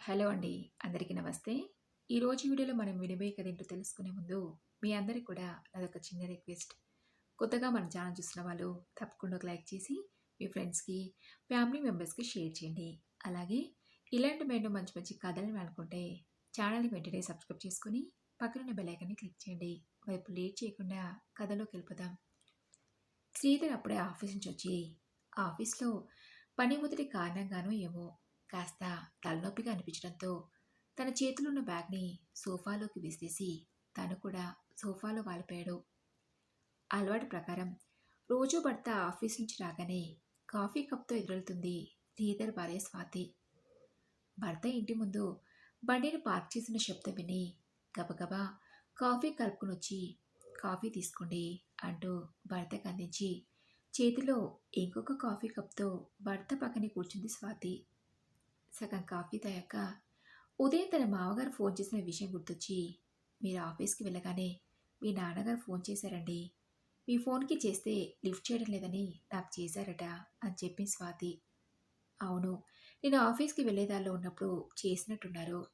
Hello అండి. అందరికీ నమస్తే. ఈరోజు వీడియోలో మనం వినబోయే కథ ఏంటో తెలుసుకునే ముందు, మీ అందరికి కూడా నాదొక చిన్న రిక్వెస్ట్. కొత్తగా మన ఛానల్ చూసిన వాళ్ళు తప్పకుండా ఒక లైక్ చేసి, మీ ఫ్రెండ్స్‌కి, ఫ్యామిలీ మెంబర్స్‌కి షేర్ చేయండి. అలాగే ఇలాంటి మరెన్నో మంచి మంచి కథలు అనుకుంటే ఛానల్‌ని వెంటనే సబ్స్క్రైబ్ చేసుకుని పక్కనున్న బెల్ క్లిక్ చేయండి. వైపు లేట్ చేయకుండా కథలోకి వెళ్ళిపోదాం. శ్రీధర్ అప్పుడే ఆఫీస్ నుంచి వచ్చి, ఆఫీస్‌లో పని ఒత్తిడి కారణంగానో ఏమో కాస్త తలనొప్పిగా అనిపించడంతో తన చేతిలో ఉన్న బ్యాగ్ని సోఫాలోకి విసిరేసి తను కూడా సోఫాలో వాలిపోయాడు. అలవాటు ప్రకారం రోజు భర్త ఆఫీస్ నుంచి రాగానే కాఫీ కప్తో ఎదురెళ్తుంది శ్రీధర్ భార్య స్వాతి. భర్త ఇంటి ముందు బండిని పార్క్ చేసిన శబ్దం విని గబగబా కాఫీ కలుపుకుని వచ్చి కాఫీ తీసుకోండి అంటూ భర్తకు అందించి చేతిలో ఇంకొక కాఫీ కప్తో భర్త పక్కనే కూర్చుంది స్వాతి. సగం కాఫీ తాగాక ఉదయం తన మామగారు ఫోన్ చేసిన విషయం గుర్తొచ్చి మీరు ఆఫీస్కి వెళ్ళగానే మీ నాన్నగారు ఫోన్ చేశారండి. మీ ఫోన్కి చేస్తే లిఫ్ట్ చేయడం లేదని నాకు చేశారట అని చెప్పి స్వాతి. అవును నేను ఆఫీస్కి వెళ్ళేదాల్లో ఉన్నప్పుడు చేసినట్టున్నారు.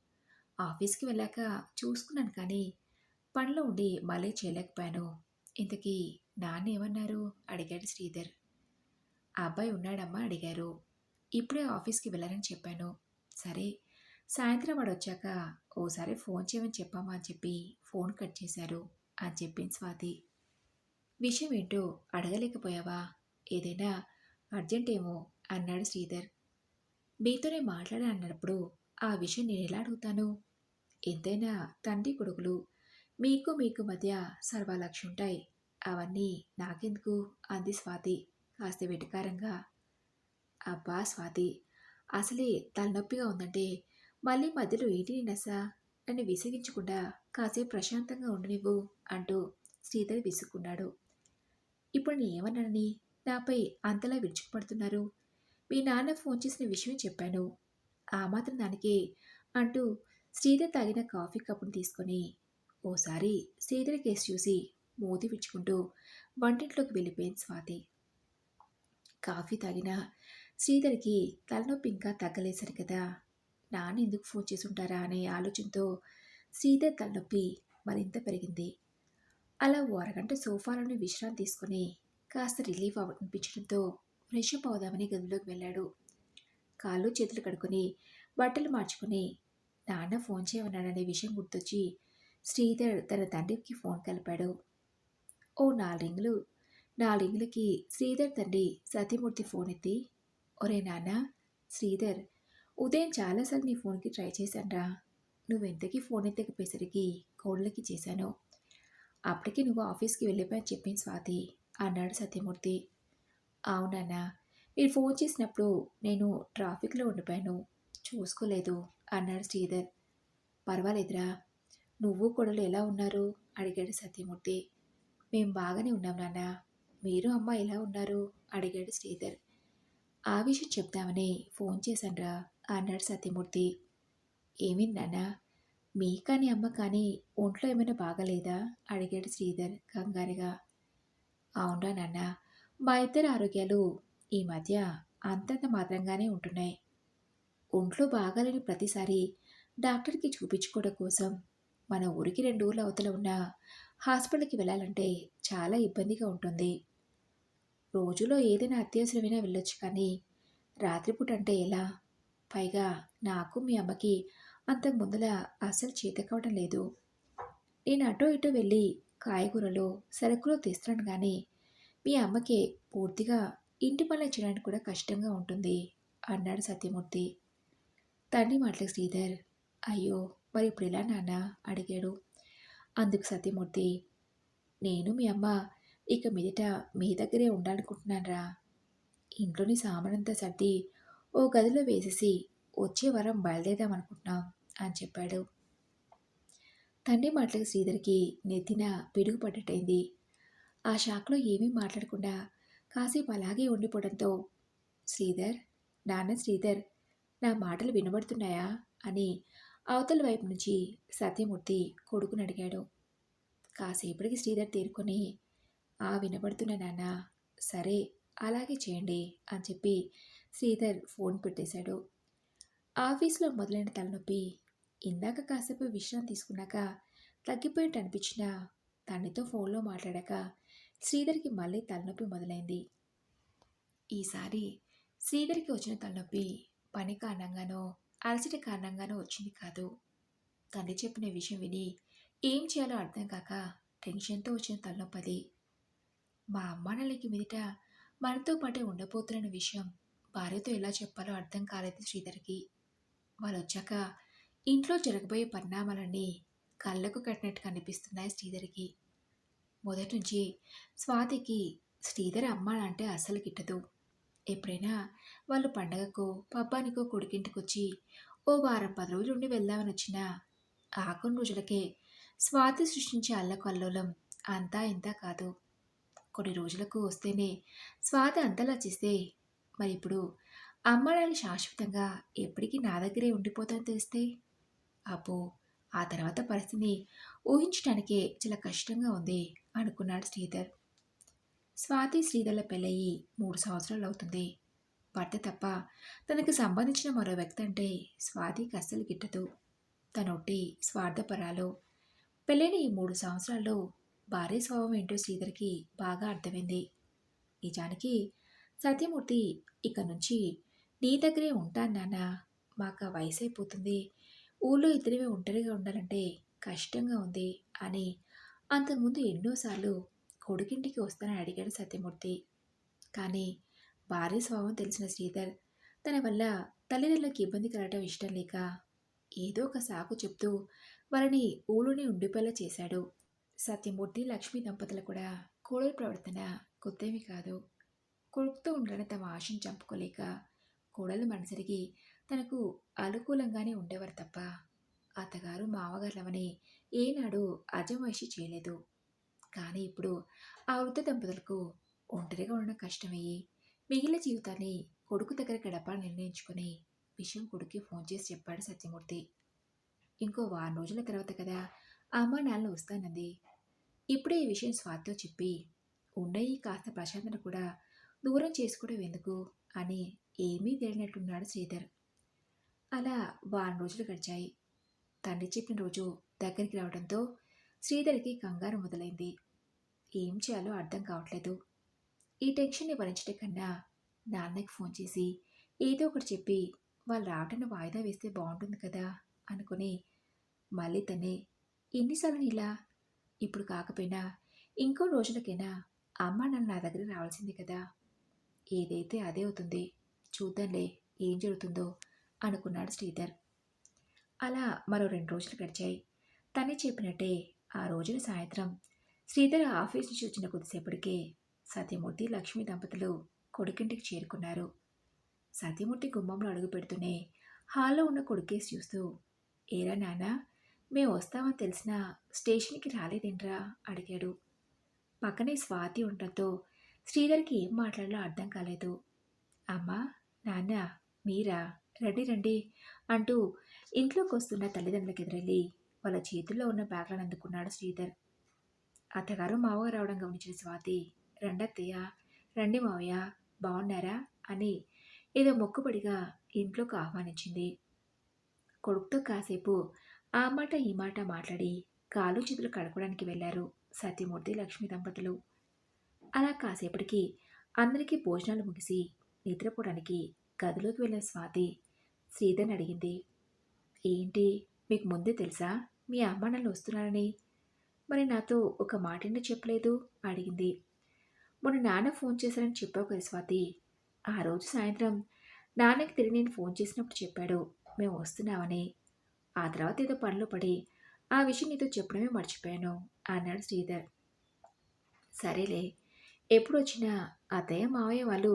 ఆఫీస్కి వెళ్ళాక చూసుకున్నాను కానీ పనిలో ఉండి మళ్ళీ చేయలేకపోయాను. ఇంతకీ నాన్న ఏమన్నారు? అడిగాడు శ్రీధర్. ఆ అబ్బాయి ఉన్నాడమ్మా అడిగారు. ఇప్పుడే ఆఫీస్కి వెళ్ళారని చెప్పాను. సరే సాయంత్రం వాడు వచ్చాక ఓసారి ఫోన్ చేయమని చెప్పామా అని చెప్పి ఫోన్ కట్ చేశారు అని చెప్పింది స్వాతి. విషయం ఏంటో అడగలేకపోయావా? ఏదైనా అర్జెంట్ ఏమో అన్నాడు శ్రీధర్. మీతోనే మాట్లాడా అన్నప్పుడు ఆ విషయం నేను ఎలా అడుగుతాను? ఎంతైనా తండ్రి కొడుకులు మీకు మీకు మధ్య సర్వలక్ష ఉంటాయి. అవన్నీ నాకెందుకు? అంది స్వాతి కాస్త వెటకారంగా. అబ్బా స్వాతి అసలే తలనొప్పిగా ఉందంటే మళ్ళీ మధ్యలో ఏంటి నీ నస? నన్ను విసిగించకుండా కాసేపు ప్రశాంతంగా ఉండనివ్వు అంటూ శ్రీధర్ విసుక్కున్నాడు. ఇప్పుడు నేను ఏమన్నానని? నాపై అంతలా విరుచుకుపడుతున్నారు. మీ నాన్న ఫోన్ చేసిన విషయం చెప్పాను. ఆ మాత్రం దానికే అంటూ శ్రీధర్ తాగిన కాఫీ కప్పును తీసుకొని ఓసారి శ్రీధర్ కేసు చూసి మోది విచ్చుకుంటూ వంటింట్లోకి వెళ్ళిపోయింది స్వాతి. కాఫీ తాగిన శ్రీధర్కి తలనొప్పి ఇంకా తగ్గలేసరి కదా. నాన్న ఎందుకు ఫోన్ చేసుంటారా అనే ఆలోచనతో శ్రీధర్ తలనొప్పి మరింత పెరిగింది. అలా ఓ అరగంట సోఫాలోని విశ్రాంతి తీసుకొని కాస్త రిలీఫ్ అనిపించడంతో ఫ్రెష్ అప్ అవుదామని గదిలోకి వెళ్ళాడు. కాళ్ళు చేతులు కడుక్కొని బట్టలు మార్చుకుని నాన్న ఫోన్ చేయమన్నాడనే విషయం గుర్తొచ్చి శ్రీధర్ తన తండ్రికి ఫోన్ కలిపాడు. ఓ నాలుగింగులు నాలుగింగులకి శ్రీధర్ తండ్రి సతీమూర్తి ఫోన్ ఎత్తి ఒరే నాన్న శ్రీధర్ ఉదయం చాలాసార్లు నీ ఫోన్కి ట్రై చేశానురా. నువ్వెంతకీ ఫోన్ ఎత్తకపోయేసరికి కోళ్ళకి చేశాను. అప్పటికి నువ్వు ఆఫీస్కి వెళ్ళిపోయని చెప్పింది స్వాతి. అన్నాడు సత్యమూర్తి. అవునన్నా మీరు ఫోన్ చేసినప్పుడు నేను ట్రాఫిక్లో ఉండిపోయాను. చూసుకోలేదు అన్నాడు శ్రీధర్. పర్వాలేదురా నువ్వు కొడలు ఎలా ఉన్నారు? అడిగాడు సత్యమూర్తి. మేము బాగానే ఉన్నాం నాన్న. మీరు అమ్మ ఎలా ఉన్నారు? అడిగాడు శ్రీధర్. ఆ విషయం చెప్దామని ఫోన్ చేశాన్రా అన్నాడు సత్యమూర్తి. ఏమైంది నాన్న మీ కానీ అమ్మ కానీ ఒంట్లో ఏమైనా బాగలేదా? అడిగాడు శ్రీధర్ కంగారుగా. అవునా నాన్న మా ఇద్దరు ఆరోగ్యాలు ఈ మధ్య అంతంత మాత్రంగానే ఉంటున్నాయి. ఒంట్లో బాగాలేని ప్రతిసారి డాక్టర్కి చూపించుకోవడం కోసం మన ఊరికి రెండు ఊర్ల అవతల ఉన్న హాస్పిటల్కి వెళ్ళాలంటే చాలా ఇబ్బందిగా ఉంటుంది. రోజులో ఏదైనా అత్యవసరమైనా వెళ్ళొచ్చు కానీ రాత్రిపూట అంటే ఎలా? పైగా నాకు మీ అమ్మకి అంతకు ముందల అస్సలు చేత లేదు. నేను అటో ఇటో వెళ్ళి కాయగూరలు సరుకులు తీస్తున్నాను కానీ మీ అమ్మకి పూర్తిగా ఇంటి పనులు చేయడానికి కూడా కష్టంగా ఉంటుంది అన్నాడు సత్యమూర్తి. తండ్రి మాటలకు శ్రీధర్ అయ్యో మరి ఇప్పుడు ఎలా నాన్న? అడిగాడు. అందుకు సత్యమూర్తి నేను మీ అమ్మ ఇక మీదట మీ దగ్గరే ఉండాలనుకుంటున్నానరా. ఇంట్లోని సామానంతా సర్ది ఓ గదిలో వేసేసి వచ్చే వారం బయలుదేరదాం అనుకుంటున్నాం అని చెప్పాడు. తండ్రి మాటలకు శ్రీధర్కి నెత్తిన పిడుగు పడ్డట్టయింది ఆ షాక్లో ఏమీ మాట్లాడకుండా కాసేపు అలాగే ఉండిపోవడంతో శ్రీధర్ నాన్న శ్రీధర్ నా మాటలు వినబడుతున్నాయా? అని అవతల వైపు నుంచి సత్యమూర్తి కొడుకుని అడిగాడు. కాసేపటికి శ్రీధర్ తేరుకొని ఆ వినబడుతున్న నాన్న సరే అలాగే చేయండి అని చెప్పి శ్రీధర్ ఫోన్ పెట్టేశాడు. ఆఫీస్లో మొదలైన తలనొప్పి ఇందాక కాసేపు విశ్రాంతి తీసుకున్నాక తగ్గిపోయినట్టు అనిపించినా తనతో ఫోన్లో మాట్లాడాక శ్రీధర్కి మళ్ళీ తలనొప్పి మొదలైంది. ఈసారి శ్రీధర్కి వచ్చిన తలనొప్పి పని కారణంగానో అలసట కారణంగానో వచ్చింది కాదు. తండ్రి చెప్పిన విషయం విని ఏం చేయాలో అర్థం కాక టెన్షన్తో వచ్చిన తలనొప్పి అది మా అమ్మ మీదట మనతో పాటే ఉండబోతున్న విషయం భార్యతో ఎలా చెప్పాలో అర్థం కాలేదు శ్రీధర్కి. వాళ్ళు వచ్చాక ఇంట్లో జరగబోయే పరిణామాలన్నీ కళ్ళకు కట్టినట్టు కనిపిస్తున్నాయి శ్రీధర్కి. మొదటి నుంచి స్వాతికి శ్రీధర్ అమ్మ అంటే అస్సలు గిట్టదు. ఎప్పుడైనా వాళ్ళు పండగకో పబ్బానికో కొడుకింటికి వచ్చి ఓ వారం పది రోజులు ఉండి వెళ్దామని వచ్చినా ఆ కొన్ని రోజులకే స్వాతి సృష్టించే అల్లకల్లోలం అంతా ఇంతా కాదు. కొన్ని రోజులకు వస్తేనే స్వాతి అంతలా చేస్తే మరి ఇప్పుడు అమ్మడాన్ని శాశ్వతంగా ఎప్పటికీ నా దగ్గరే ఉండిపోతాను తెలిస్తే? అబ్బో ఆ తర్వాత పరిస్థితిని ఊహించడానికే చాలా కష్టంగా ఉంది అనుకున్నాడు శ్రీధర్. స్వాతి శ్రీధర్ల పెళ్ళయి మూడు సంవత్సరాలు అవుతుంది. భర్త తప్ప తనకు సంబంధించిన మరో వ్యక్తి అంటే స్వాతికి అస్సలు గిట్టదు. తనొట్టి స్వార్థపరాలు. పెళ్ళైన ఈ మూడు సంవత్సరాల్లో భార్య స్వభావం ఏంటో శ్రీధర్కి బాగా అర్థమైంది. నిజానికి సత్యమూర్తి ఇక నుంచి నీ దగ్గరే ఉంటాను నాన్న మాకు ఆ వయసు అయిపోతుంది. ఊళ్ళో ఇద్దరివే ఒంటరిగా ఉండాలంటే కష్టంగా ఉంది అని అంతకుముందు ఎన్నోసార్లు కొడుకింటికి వస్తానని అడిగాడు సత్యమూర్తి. కానీ భార్య స్వభావం తెలిసిన శ్రీధర్ తన వల్ల తల్లిదండ్రులకు ఇబ్బంది కలగటం ఇష్టం లేక ఏదో ఒక సాకు చెప్తూ వాళ్ళని ఊళ్ళోనే ఉండిపోయేలా చేశాడు. సత్యమూర్తి లక్ష్మీ దంపతులు కూడా కోడల ప్రవర్తన కొత్తేమి కాదు. కొడుకుతో ఉండాలని తమ ఆశను చంపుకోలేక కోడలు మనసరికి తనకు అనుకూలంగానే ఉండేవారు తప్ప అత్తగారు మామగారులవని ఏనాడు అజమాయిషి చేయలేదు. కానీ ఇప్పుడు ఆ వృద్ధ దంపతులకు ఒంటరిగా ఉండడం కష్టమయ్యి మిగిలిన జీవితాన్ని కొడుకు దగ్గర గడపాలని నిర్ణయించుకుని విషయం కొడుకు ఫోన్ చేసి చెప్పాడు సత్యమూర్తి. ఇంకో వారం రోజుల తర్వాత కదా అమ్మ నాన్న వస్తానంది. ఇప్పుడే ఈ విషయం స్వాతితో చెప్పి ఉండయి కాస్త ప్రశాంతను కూడా దూరం చేసుకోవడం ఎందుకు అని ఏమీ తెలియనట్టున్నాడు శ్రీధర్. అలా వారం రోజులు గడిచాయి. తండ్రి చెప్పిన రోజు దగ్గరికి రావడంతో శ్రీధర్కి కంగారు మొదలైంది. ఏం చేయాలో అర్థం కావట్లేదు. ఈ టెన్షన్ని భరించడం కన్నా నాన్నకి ఫోన్ చేసి ఏదో ఒకటి చెప్పి వాళ్ళు రావటాన్ని వాయిదా వేస్తే బాగుంటుంది కదా అనుకుని మళ్ళీ తనే ఎన్నిసార్లు ఇలా ఇప్పుడు కాకపోయినా ఇంకో రోజులకైనా అమ్మ నన్ను నా దగ్గర రావాల్సింది కదా. ఏదైతే అదే అవుతుంది చూద్దాంలే ఏం జరుగుతుందో అనుకున్నాడు శ్రీధర్. అలా మరో రెండు రోజులు గడిచాయి. తనే చెప్పినట్టే ఆ రోజున సాయంత్రం శ్రీధర్ ఆఫీస్ నుంచి వచ్చిన కొద్దిసేపటికే సత్యమూర్తి లక్ష్మి దంపతులు కొడుకింటికి చేరుకున్నారు. సత్యమూర్తి గుమ్మంలో అడుగు పెడుతూనే హాల్లో ఉన్న కొడుకేసి చూస్తూ ఏరా నానా మేము వస్తామని తెలిసిన స్టేషన్కి రాలేదేంట్రా? అడిగాడు. పక్కనే స్వాతి ఉండటంతో శ్రీధర్కి ఏం మాట్లాడాలో అర్థం కాలేదు. అమ్మా నాన్న మీరా? రండి రండి అంటూ ఇంట్లోకి వస్తున్న తల్లిదండ్రులకు ఎదురెళ్ళి వాళ్ళ చేతుల్లో ఉన్న బ్యాగ్లను అందుకున్నాడు శ్రీధర్. అత్తగారు మావగారు రావడం గమనించిన స్వాతి రండత్తయ్య రండి మావయ్య బాగున్నారా అని ఏదో మొక్కుబడిగా ఇంట్లోకి ఆహ్వానించింది. కొడుకుతో కాసేపు ఆ మాట ఈ మాట మాట్లాడి కాలు చేతులు కడుకోవడానికి వెళ్ళారు సత్యమూర్తి లక్ష్మీ దంపతులు. అలా కాసేపటికి అందరికీ భోజనాలు ముగిసి నిద్రపోవడానికి గదిలోకి వెళ్ళిన స్వాతి శ్రీధర్ని అడిగింది. ఏంటి మీకు ముందే తెలుసా? మీ అమ్మ నన్ను వస్తున్నారని? మరి నాతో ఒక మాటని చెప్పలేదు? అడిగింది. మొన్న నాన్న ఫోన్ చేశారని చెప్పావు కదా స్వాతి. ఆ రోజు సాయంత్రం నాన్నకి తిరిగి నేను ఫోన్ చేసినప్పుడు చెప్పాడు మేము వస్తున్నామని. ఆ తర్వాత ఏదో పనిలో పడి ఆ విషయం నీతో చెప్పడమే మర్చిపోయాను అన్నాడు శ్రీధర్. సరేలే ఎప్పుడు వచ్చినా అత్తయ్య మావయ్య వాళ్ళు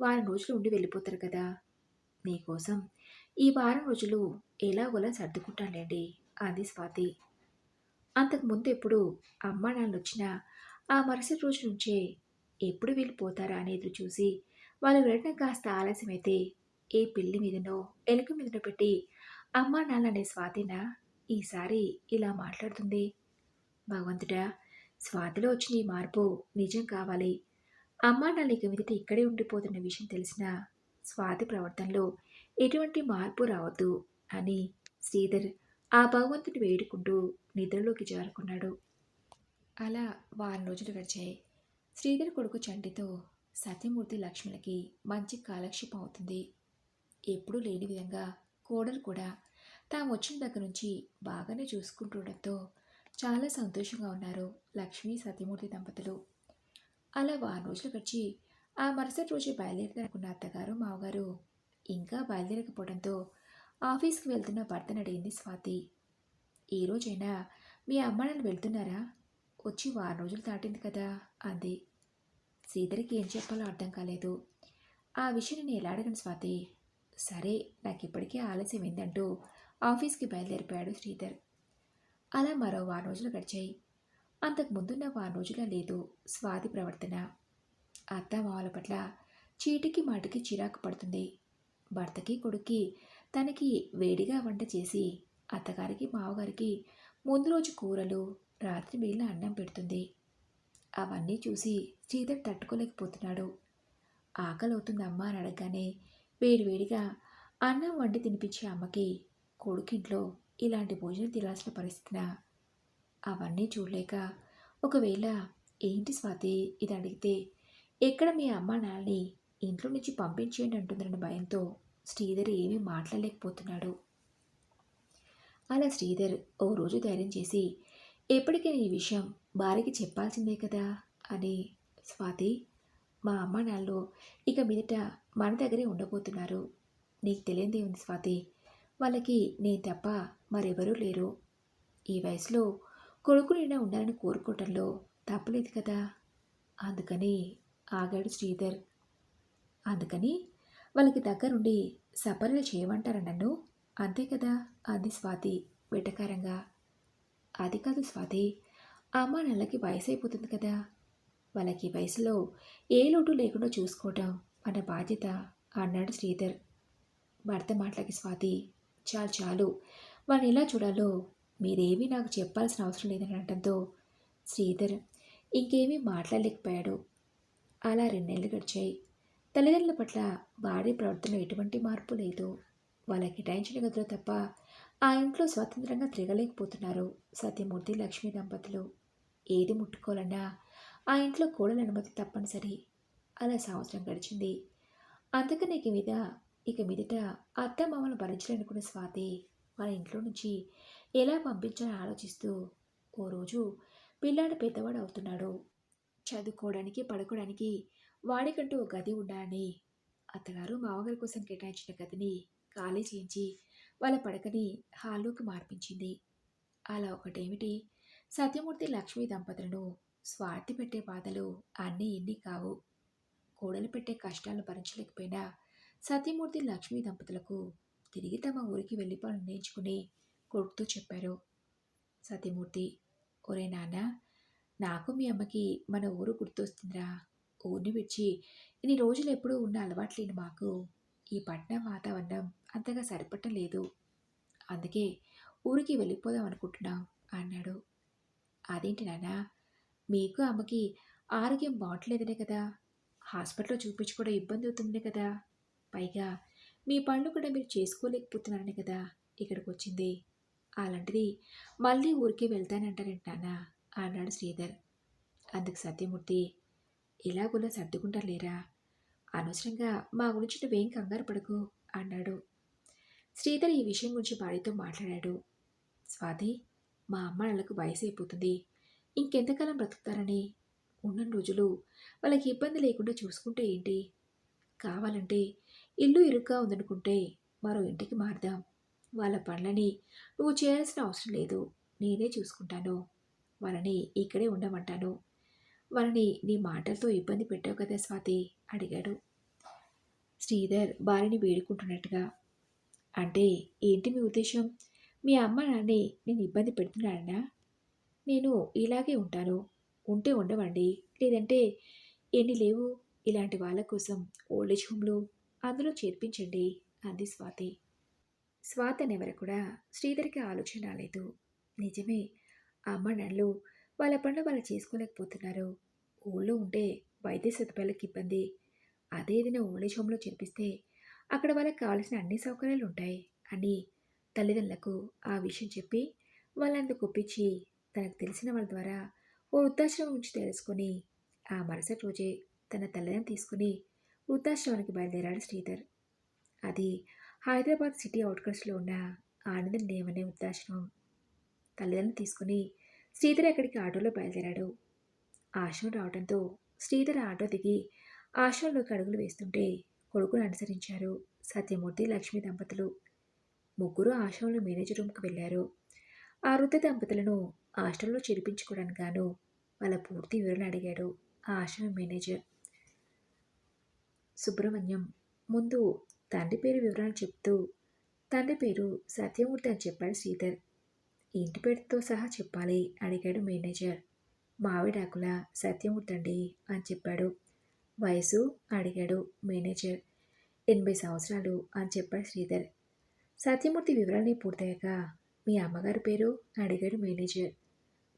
వారం రోజులు ఉండి వెళ్ళిపోతారు కదా. నీకోసం ఈ వారం రోజులు ఎలాగోలా సర్దుకుంటానులేండి అంది స్వాతి. అంతకు ముందు ఎప్పుడు అమ్మా నాన్న వచ్చినా ఆ మరుసటి రోజు నుంచే ఎప్పుడు వెళ్ళిపోతారా అని ఎదురు చూసి వాళ్ళు వెళ్ళడం కాస్త ఆలస్యమైతే ఏ పిల్లి మీదనో ఎలుక మీదనో పెట్టి అమ్మా నాన్న అనే స్వాతిన ఈసారి ఇలా మాట్లాడుతుంది. భగవంతుడా స్వాతిలో వచ్చిన ఈ మార్పు నిజం కావాలి. అమ్మా నాన్న ఇక మీదట ఇక్కడే ఉండిపోతున్న విషయం తెలిసిన స్వాతి ప్రవర్తనలో ఎటువంటి మార్పు రావద్దు అని శ్రీధర్ ఆ భగవంతుని వేడుకుంటూ నిద్రలోకి జారుకున్నాడు. అలా వారం రోజులు గడిచాయి. శ్రీధర్ కొడుకు చంటితో సత్యమూర్తి లక్ష్మణులకి మంచి కాలక్షేపం అవుతుంది. ఎప్పుడూ లేని విధంగా కోడలు కూడా తాము వచ్చిన దగ్గర నుంచి బాగానే చూసుకుంటుండటంతో చాలా సంతోషంగా ఉన్నారు లక్ష్మి సత్యమూర్తి దంపతులు. అలా వారం రోజులు గడిచి ఆ మరుసటి రోజు బయలుదేరుతారనుకున్న అత్తగారు మామగారు ఇంకా బయలుదేరకపోవడంతో ఆఫీస్కి వెళ్తున్న భర్తను అడిగింది స్వాతి. ఈరోజైనా రోజైనా మీ అమ్మ వెళ్తున్నారా? వచ్చి వారం రోజులు దాటింది కదా అంది. శ్రీధర్కి ఏం చెప్పాలో అర్థం కాలేదు. ఆ విషయం నేను ఎలా అడగను స్వాతి? సరే నాకు ఇప్పటికే ఆలస్యం ఏందంటూ ఆఫీస్కి బయలుదేరిపోయాడు శ్రీధర్. అలా మరో వారం రోజులు గడిచాయి. అంతకు ముందున్న వారం రోజుల లేదు స్వాతి ప్రవర్తన. అత్త మామల పట్ల చీటికి మాటికి చిరాకు పడుతుంది. భర్తకి కొడుక్కి తనకి వేడిగా వంట చేసి అత్తగారికి మావగారికి ముందు రోజు కూరలు రాత్రి మిగిలిన అన్నం పెడుతుంది. అవన్నీ చూసి శ్రీధర్ తట్టుకోలేకపోతున్నాడు. ఆకలి అవుతుంది అమ్మ అని అడగగానే వేడివేడిగా అన్నం వండి తినిపించే అమ్మకి కొడుకింట్లో ఇలాంటి భోజనం తినాల్సిన పరిస్థితిన? అవన్నీ చూడలేక ఒకవేళ ఏంటి స్వాతి ఇది అడిగితే ఎక్కడ మీ అమ్మ నాన్నని ఇంట్లో నుంచి పంపించేయండి అంటుందన్న భయంతో శ్రీధర్ ఏమీ మాట్లాడలేకపోతున్నాడు. అలా శ్రీధర్ ఓ రోజు ధైర్యం చేసి ఎప్పటికైనా ఈ విషయం భార్యకి చెప్పాల్సిందే కదా అని స్వాతి మా అమ్మ నాన్నలు ఇక మీదట మన దగ్గరే ఉండబోతున్నారు. నీకు తెలియదే ఉంది స్వాతి? వాళ్ళకి నేను తప్ప మరెవరూ లేరు. ఈ వయసులో కొడుకునైనా ఉండాలని కోరుకోవటంలో తప్పలేదు కదా. అందుకని ఆగాడు శ్రీధర్. అందుకని వాళ్ళకి దగ్గరుండి సపర్యలు చేయమంటారా నన్ను? అంతే కదా అంది స్వాతి వెటకారంగా. అది కాదు స్వాతి అమ్మ నల్లకి వయసు అయిపోతుంది కదా. వాళ్ళకి ఈ వయసులో ఏ లోటు లేకుండా చూసుకోవటం మన బాధ్యత అన్నాడు శ్రీధర్. భర్త మాటలకి స్వాతి చాలు చాలు. వాళ్ళని ఎలా చూడాలో మీరేమీ నాకు చెప్పాల్సిన అవసరం లేదని అనటంతో శ్రీధర్ ఇంకేమీ మాట్లాడలేకపోయాడు. అలా రెండేళ్ళు గడిచాయి. తల్లిదండ్రుల పట్ల భార్య ప్రవర్తనలో ఎటువంటి మార్పు లేదు. వాళ్ళకి కేటాయించిన గదులు తప్ప ఆ ఇంట్లో స్వతంత్రంగా తిరగలేకపోతున్నారు సత్యమూర్తి లక్ష్మీ దంపతులు. ఏది ముట్టుకోవాలన్నా ఆ ఇంట్లో కోడల అనుమతి తప్పనిసరి. అలా సంవత్సరం గడిచింది. అందుకని ఈ మీద ఇక మీదట అత్త మామను భరించలేనుకున్న స్వాతి వాళ్ళ ఇంట్లో నుంచి ఎలా పంపించాలని ఆలోచిస్తూ ఓ రోజు పిల్లాడు పెద్దవాడు అవుతున్నాడు. చదువుకోవడానికి పడుకోవడానికి వాడికంటూ ఒక గది ఉండాలని. అత్తగారు మామగారి కోసం కేటాయించిన గదిని ఖాళీ చేయించి వాళ్ళ పడకని హాల్లోకి మార్పించింది. అలా ఒకటేమిటి? సత్యమూర్తి లక్ష్మీ దంపతులను స్వార్థి పెట్టే బాధలు అన్నీ ఇన్ని కావు. కోడలు పెట్టే కష్టాలను భరించలేకపోయినా సత్యమూర్తి లక్ష్మీ దంపతులకు తిరిగి తమ ఊరికి వెళ్ళిపోవాలని నిర్ణయించుకుని కొడుకుతో చెప్పారు. సత్యమూర్తి ఒరే నాన్న నాకు మీ అమ్మకి మన ఊరు గుర్తొస్తుందిరా. ఊరిని విడిచి ఇన్ని రోజులు ఎప్పుడూ ఉన్న అలవాట్లేని మాకు ఈ పట్నం వాతావరణం అంతగా సరిపడటం లేదు. అందుకే ఊరికి వెళ్ళిపోదాం అనుకుంటున్నాం అన్నాడు. అదేంటి నాన్న మీకు అమ్మకి ఆరోగ్యం బాగట్లేదనే కదా. హాస్పిటల్లో చూపించుకోవడం ఇబ్బంది అవుతుందే కదా. పైగా మీ పనులు కూడా మీరు చేసుకోలేకపోతున్నారని కదా ఇక్కడికి వచ్చింది అలాంటిది మళ్ళీ ఊరికి వెళ్తానంటారంట నాన్న? అన్నాడు శ్రీధర్. అందుకు సత్యమూర్తి ఇలాగులా సర్దుకుంటారులేరా? అనవసరంగా మా గురించి నువ్వేం కంగారు పడకు అన్నాడు. శ్రీధర్ ఈ విషయం గురించి భార్యతో మాట్లాడాడు. స్వాతి మా అమ్మ వాళ్ళకు వయసు అయిపోతుంది ఇంకెంతకాలం బ్రతుకుతారని? ఉన్న రోజులు వాళ్ళకి ఇబ్బంది లేకుండా చూసుకుంటే ఏంటి? కావాలంటే ఇల్లు ఇరుగ్గా ఉందనుకుంటే మరో ఇంటికి మారదాం. వాళ్ళ పనులని నువ్వు చేయాల్సిన అవసరం లేదు. నేనే చూసుకుంటాను. వాళ్ళని ఇక్కడే ఉండమంటాను. వాళ్ళని నీ మాటలతో ఇబ్బంది పెట్టావు కదా స్వాతి? అడిగాడు. శ్రీధర్ భార్యని వేడుకుంటున్నట్టుగా. అంటే ఏంటి మీ ఉద్దేశం? మీ అమ్మ నాన్నే నేను ఇబ్బంది పెడుతున్నానా నేను ఇలాగే ఉంటాను. ఉంటే ఉండవండి. లేదంటే ఎన్ని లేవు? ఇలాంటి వాళ్ళ కోసం ఓల్డేజ్ హోమ్లు అందులో చేర్పించండి అంది స్వాతి. స్వాతి అనేవరు కూడా శ్రీధర్కి ఆలోచన రాలేదు. నిజమే అమ్మ నాన్నలు వాళ్ళ పనులు వాళ్ళు చేసుకోలేకపోతున్నారు. ఊళ్ళో ఉంటే వైద్య సదుపాయాలకు ఇబ్బంది. అదే ఏదైనా ఓల్డేజ్ హోమ్లో చేర్పిస్తే అక్కడ వాళ్ళకి కావాల్సిన అన్ని సౌకర్యాలు ఉంటాయి అని తల్లిదండ్రులకు ఆ విషయం చెప్పి వాళ్ళందుకు ఒప్పించి తనకు తెలిసిన వాళ్ళ ద్వారా ఓ వృద్ధాశ్రమం నుంచి తెలుసుకొని ఆ మరుసటి రోజే తన తల్లిదండ్రులు తీసుకుని వృద్ధాశ్రమానికి బయలుదేరాడు శ్రీధర్. అది హైదరాబాద్ సిటీ అవుట్కట్స్లో ఉన్న ఆనందం నేమనే వృద్ధాశ్రమం తల్లిదండ్రులు తీసుకుని శ్రీధర్ అక్కడికి ఆటోలో బయలుదేరాడు. ఆశ్రమం రావడంతో శ్రీధర్ ఆటో దిగి ఆశ్రమంలోకి అడుగులు వేస్తుంటే కొడుకును అనుసరించారు సత్యమూర్తి లక్ష్మి దంపతులు. ముగ్గురు ఆశ్రమంలో మేనేజర్ రూమ్కి వెళ్ళారు. ఆ వృద్ధ దంపతులను హాస్టల్లో చేర్పించుకోవడానికి గాను వాళ్ళ పూర్తి వివరణ అడిగాడు ఆ ఆశ్రమం మేనేజర్. సుబ్రహ్మణ్యం ముందు తండ్రి పేరు వివరాలు చెప్తూ తండ్రి పేరు సత్యమూర్తి అని చెప్పాడు శ్రీధర్. ఇంటి పేరుతో సహా చెప్పాలి? అడిగాడు మేనేజర్. మావిడాకుల సత్యమూర్తి అండి అని చెప్పాడు. వయసు? అడిగాడు మేనేజర్. ఎనభై సంవత్సరాలు అని చెప్పాడు శ్రీధర్. సత్యమూర్తి వివరాలని పూర్తయ్యాక మీ అమ్మగారి పేరు? అడిగాడు మేనేజర్.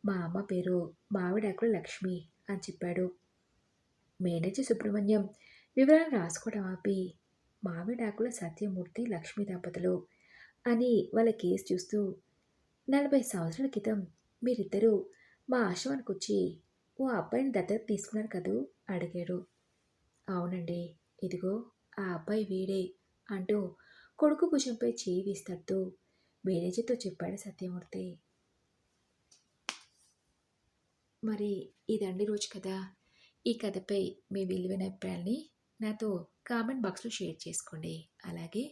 మా అమ్మ పేరు మావిడాకుల లక్ష్మి అని చెప్పాడు. మేనేజర్ సుబ్రహ్మణ్యం వివరాలు రాసుకోవడం ఆపి మావిడాకుల సత్యమూర్తి లక్ష్మీ దంపతులు అని వాళ్ళ కేసు చూస్తూ నలభై సంవత్సరాల క్రితం మీరిద్దరూ మా ఆశ్రమానికి వచ్చి ఓ అబ్బాయిని దత్తత తీసుకున్నారు కదూ? అడిగాడు. అవునండి. ఇదిగో ఆ అబ్బాయి వీడే అంటూ కొడుకు భుజంపై చేయి వేస్తూ మేనేజర్తో చెప్పాడు సత్యమూర్తి. మరి ఇదండి రోజు కదా ఈ కథపై మీ విలువైన అభిప్రాయాల్ని నాతో కామెంట్ బాక్స్లో షేర్ చేసుకోండి. అలాగే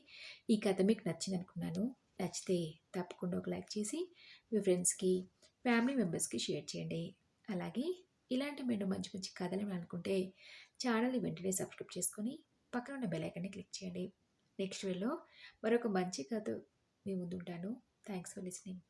ఈ కథ మీకు నచ్చింది అనుకున్నాను నచ్చితే తప్పకుండా ఒక లైక్ చేసి మీ ఫ్రెండ్స్కి ఫ్యామిలీ మెంబర్స్కి షేర్ చేయండి. అలాగే ఇలాంటి మీరు మంచి మంచి కథలు అనుకుంటే ఛానల్ని వెంటనే సబ్స్క్రైబ్ చేసుకొని పక్కన ఉన్న బెలైకాన్ని క్లిక్ చేయండి. నెక్స్ట్ వీడియోలో మరొక మంచి కథ మీ ముందుంటాను. Thanks for listening.